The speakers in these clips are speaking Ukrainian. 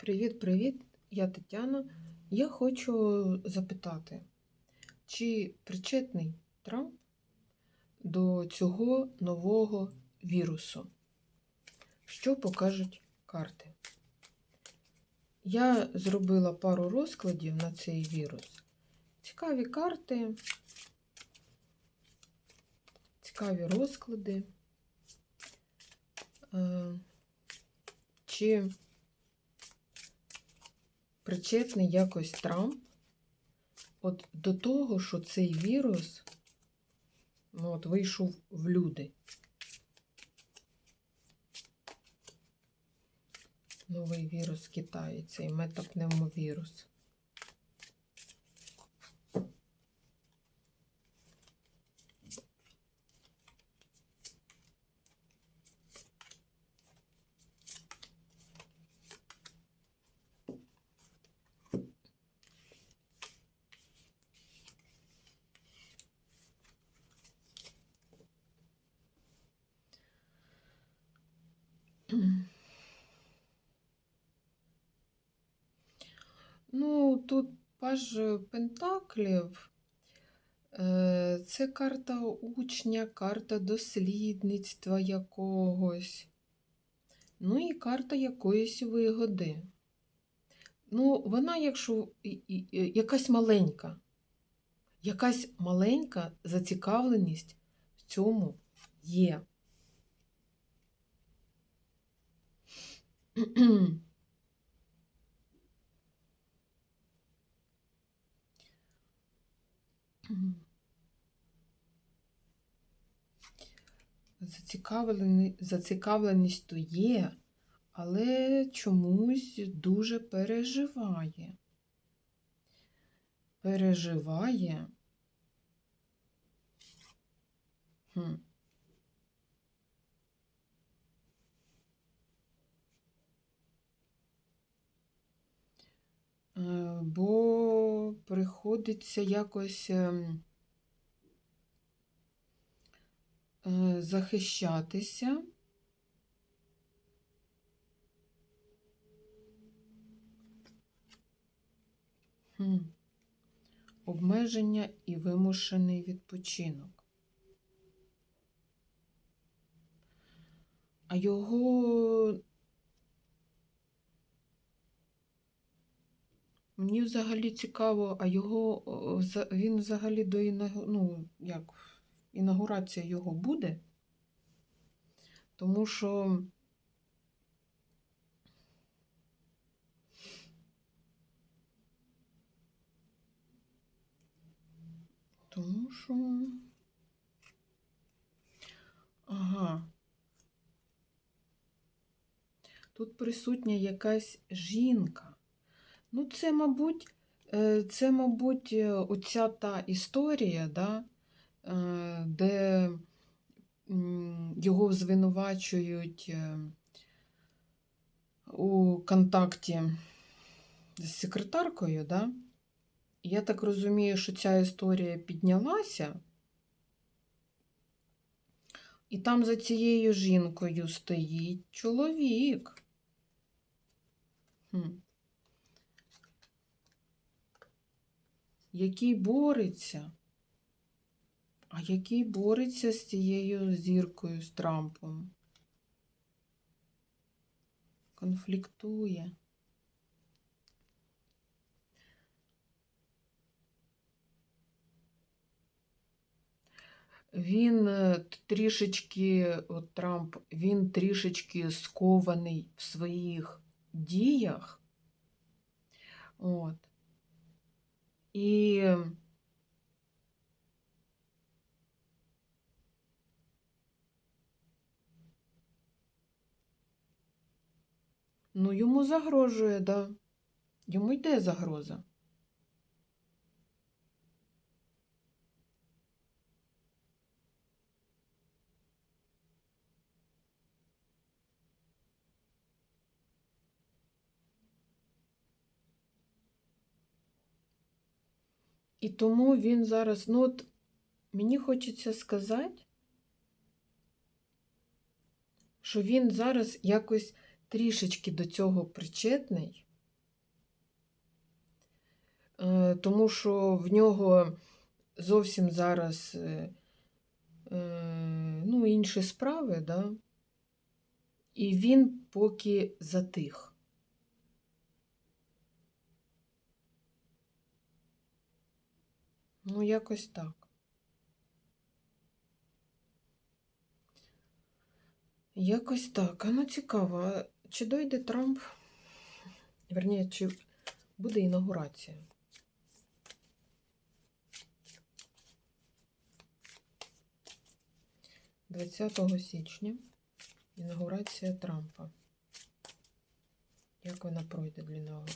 Привіт-привіт, я Тетяна. Я хочу запитати, чи причетний Трамп до цього нового вірусу? Що покажуть карти? Я зробила пару розкладів на цей вірус. Цікаві карти, цікаві розклади. Е, Чи причетний якось Трамп от до того, що цей вірус ну, от, вийшов в люди. Новий вірус Китаю, цей метапневмовірус. Тут паж Пентаклів. Е, Це карта учня, карта дослідництва якогось. Ну і карта якоїсь вигоди. Ну, вона, якщо якась маленька, якась маленька зацікавленість в цьому є. Зацікавлені, зацікавленість то є, але чомусь дуже переживає. Переживає. Хм. Бо приходиться якось ем, е, захищатися. Хм. Обмеження і вимушений відпочинок. А його Мені взагалі цікаво, а його він взагалі до ну, як, інаугурація його буде? Тому що тому що ага. Тут присутня якась жінка. Ну, це, мабуть, е, це, мабуть, е, оця та історія, да, е, де його звинувачують у контакті з секретаркою, да? Я так розумію, що ця історія піднялася, і там за цією жінкою стоїть чоловік. Хм. Який бореться, а який бореться з цією зіркою, з Трампом. Конфліктує. Він е, трішечки, от Трамп, він трішечки скований в своїх діях. От. І ну, йому загрожує, да. Йому йде загроза. І тому він зараз, ну от мені хочеться сказати, що він зараз якось трішечки до цього причетний, е, тому що в нього зовсім зараз е, е, ну, інші справи, да? і він поки затих. Ну, якось так. Якось так. А ну цікаво, чи дойде Трамп? Верніше, чи буде інаугурація? Двадцятого січня інаугурація Трампа. Як вона пройде для нього?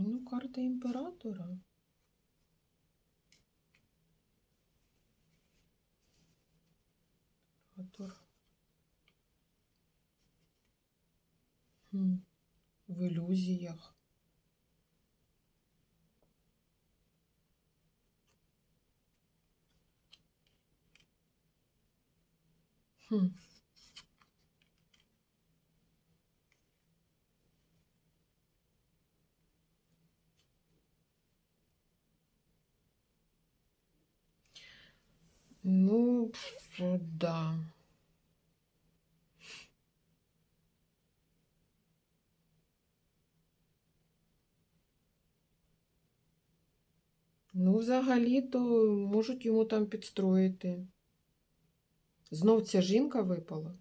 Ну, карта імператора. Імператор. Хм. В ілюзіях. Хм. Ну, да. Ну, взагалі-то можуть йому там підстроїти. Знов ця жінка випала.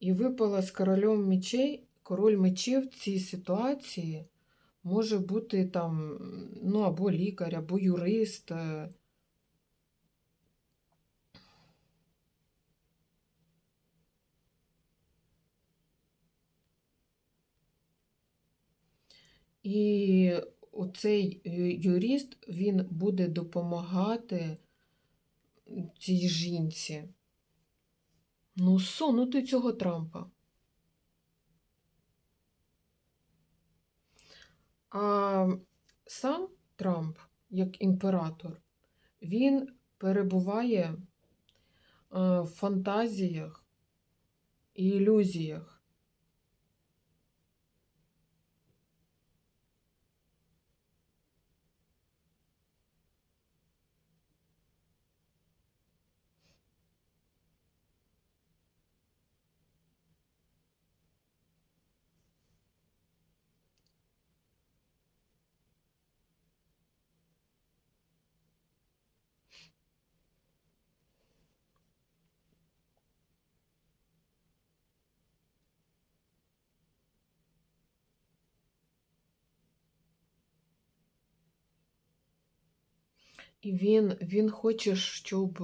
І випала з королем мечей. Король мечів в цій ситуації може бути там, ну, або лікар, або юрист. е. І оцей е, юрист, він буде допомагати цій жінці. Ну, сунути цього Трампа. А сам Трамп, як імператор, він перебуває е, в фантазіях і ілюзіях. І він, він хоче, щоб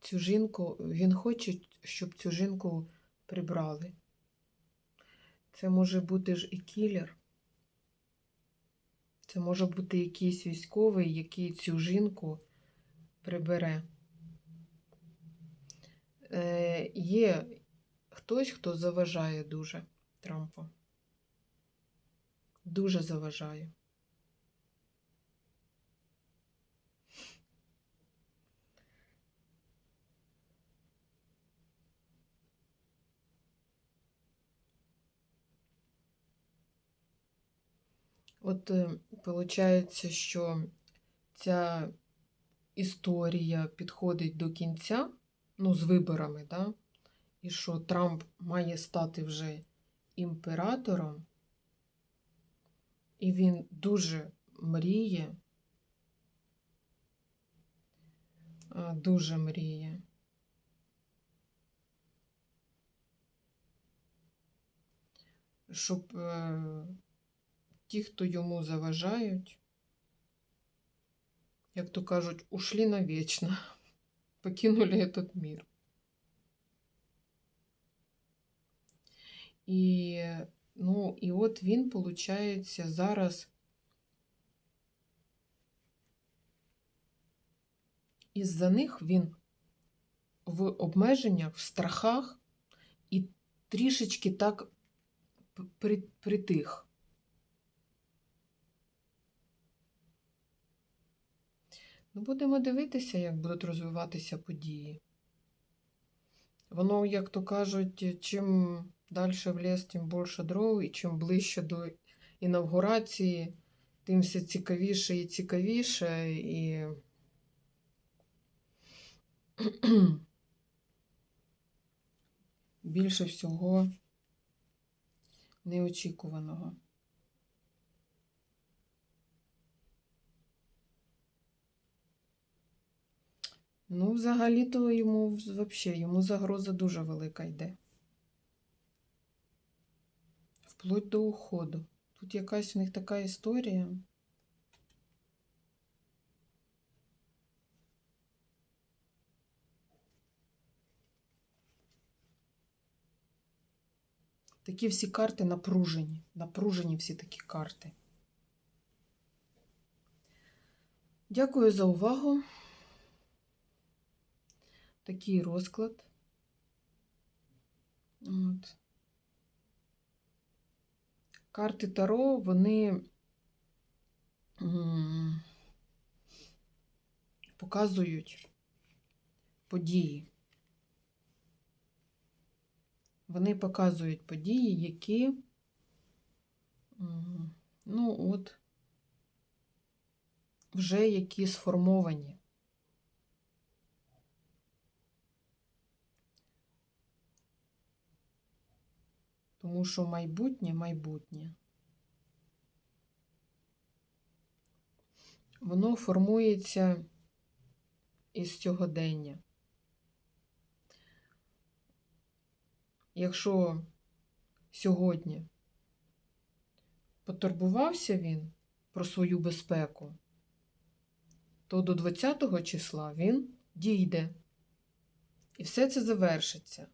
цю жінку, він хоче, щоб цю жінку прибрали. Це може бути ж і кілер. Це може бути якийсь військовий, який цю жінку прибере. Е, є хтось, хто заважає дуже Трампу. Дуже заважає. От виходить, що ця історія підходить до кінця, ну, з виборами, да? і що Трамп має стати вже імператором, і він дуже мріє, дуже мріє. Щоб е, ті, хто йому заважають, як то кажуть, ушли навечно, покинули этот мир. І, ну, і от він, виходить, зараз із-за них він в обмеженнях, в страхах і трішечки так при- притих. Ну, будемо дивитися, як будуть розвиватися події. Воно, як то кажуть, чим далі в ліс, тим більше дров, і чим ближче до інавгурації, тим все цікавіше і цікавіше. І більше всього неочікуваного. Ну, взагалі-то йому взагалі, йому загроза дуже велика йде. Вплоть до уходу. Тут якась у них така історія. Такі всі карти напружені. Напружені всі такі карти. Дякую за увагу. Такий розклад. От. Карти Таро, вони показують події. Вони показують події, які, ну, от, вже які сформовані. Тому що майбутнє майбутнє. Воно формується із сьогодення. Якщо сьогодні потурбувався він про свою безпеку, то до 20 числа він дійде. І все це завершиться.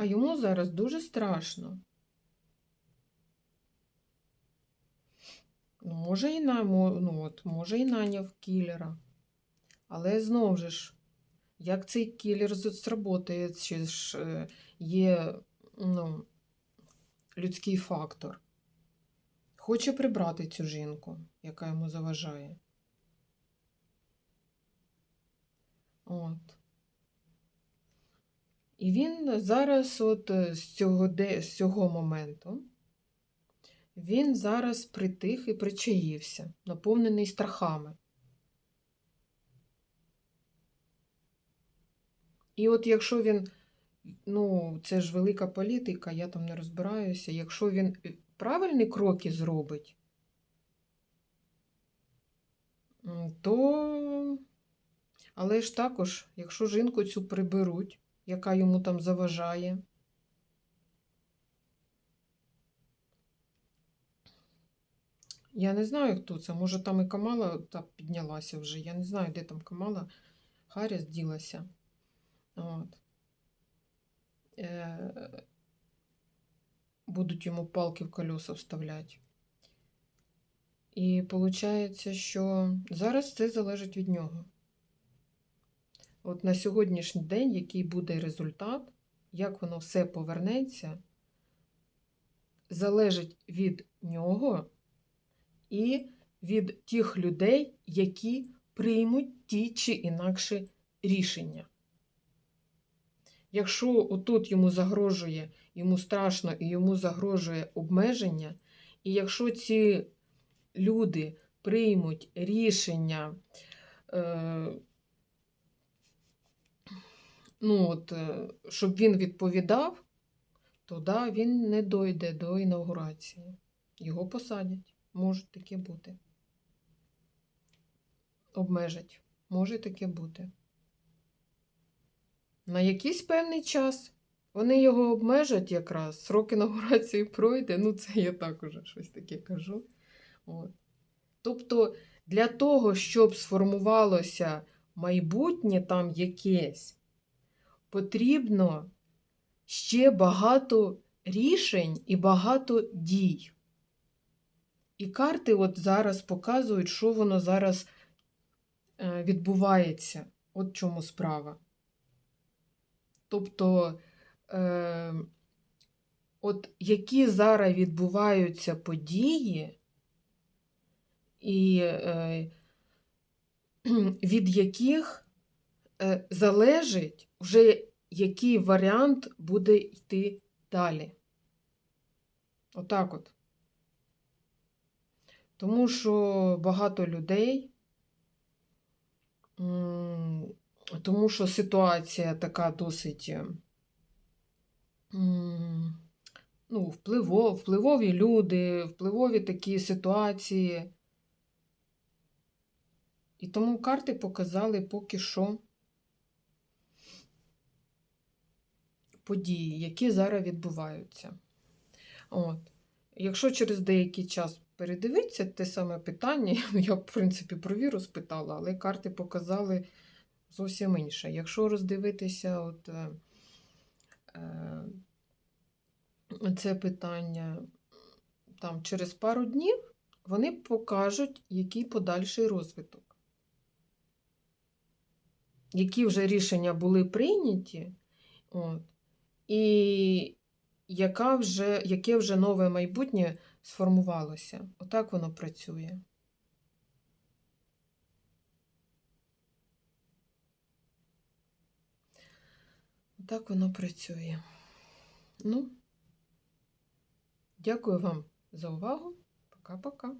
А йому зараз дуже страшно. Ну, може, і на, ну, от, може, і наняв кілера. Але знову ж, як цей кілер з- чи ж е, є ну, людський фактор. Хоче прибрати цю жінку, яка йому заважає. От. І він зараз, от е, з цього, де, з цього моменту, він зараз притих і причаївся, наповнений страхами. І от якщо він, ну, це ж велика політика, я там не розбираюся, якщо він е, правильні кроки зробить, то, але ж також, якщо жінку цю приберуть, яка йому там заважає, я не знаю, хто це. Може, там і Камала так піднялася вже. Я не знаю, де там Камала Харріс ділася. От. Е, будуть йому палки в колеса вставляти. І виходить, що зараз це залежить від нього. От на сьогоднішній день, який буде результат, як воно все повернеться, залежить від нього і від тих людей, які приймуть ті чи інакші рішення. Якщо отут йому загрожує, йому страшно і йому загрожує обмеження, і якщо ці люди приймуть рішення, е, ну от, е, щоб він відповідав, то да, він не дойде до інаугурації. Його посадять. Може таке бути. Обмежать. Може таке бути. На якийсь певний час вони його обмежать якраз, срок інаугурації пройде, ну це я так уже щось таке кажу. От. Тобто для того, щоб сформувалося майбутнє там якесь, потрібно ще багато рішень і багато дій. І карти от зараз показують, що воно зараз е, відбувається. От в чому справа. Тобто, е, от які зараз відбуваються події, і е, від яких е, залежить вже який варіант буде йти далі. Отак от. Тому що багато людей, тому що ситуація така досить е, ну, впливо, впливові люди, впливові такі ситуації. І тому карти показали поки що події, які зараз відбуваються. От. Якщо через деякий час передивитися те саме питання, я, в принципі, про віру спитала, але карти показали зовсім інше. Якщо роздивитися от, е, е, це питання там, через пару днів, вони покажуть, який подальший розвиток. Які вже рішення були прийняті, от, і яка вже, яке вже нове майбутнє сформувалося. Отак воно працює. Отак воно працює. Ну, дякую вам за увагу. Пока-пока.